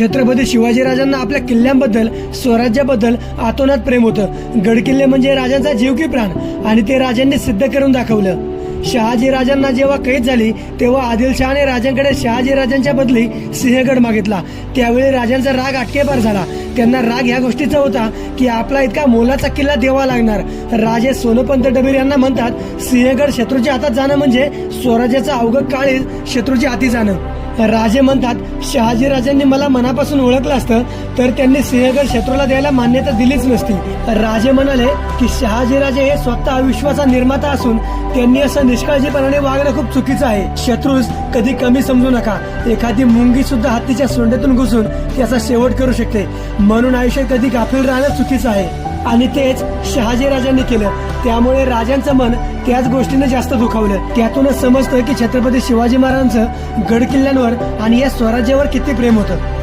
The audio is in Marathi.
छत्रपती शिवाजीराजांना आपल्या किल्ल्यांबद्दल स्वराज्याबद्दल आतोनात प्रेम होतं. गडकिल्ले म्हणजे राजांचा जीव की प्राण आणि ते राजांनी सिद्ध करून दाखवलं. शहाजी राजांना जेव्हा कैद झाली तेव्हा आदिलशहाने राजांकडे शहाजी राजांच्या बदली सिंहगड मागितला. त्यावेळी राजांचा राग आटकेपार झाला. त्यांना राग ह्या गोष्टीचा होता की आपला इतका मोलाचा किल्ला द्यावा लागणार. राजे सोनपंत डबीर यांना म्हणतात सिंहगड शत्रूच्या हातात जाणं म्हणजे स्वराज्याचा अवघड काळी शत्रूच्या हाती जाणं. राजे म्हणतात शहाजी राजांनी मला मनापासून ओळखलं असतं तर त्यांनी सिंहगड शत्रूला द्यायला मान्यता दिलीच नसती. राजे म्हणाले की शहाजीराजे हे स्वतः अविश्वाचा निर्माता असून त्यांनी असं निष्काळजीपणाने वागणं खूप चुकीचं आहे. शत्रूस कधी कमी समजू नका. एखादी मुंगी सुद्धा हत्तीच्या सोंड्यातून घुसून त्याचा शेवट करू शकते. म्हणून आयुष्य कधी गाफील राहणं चुकीचं आहे. आणि तेच शहाजी राजांनी केलं. त्यामुळे राजांचं मन त्याच गोष्टीने जास्त दुखावलं. त्यातूनच समजतं की छत्रपती शिवाजी महाराजांचं गड किल्ल्यांवर आणि या स्वराज्यावर किती प्रेम होतं.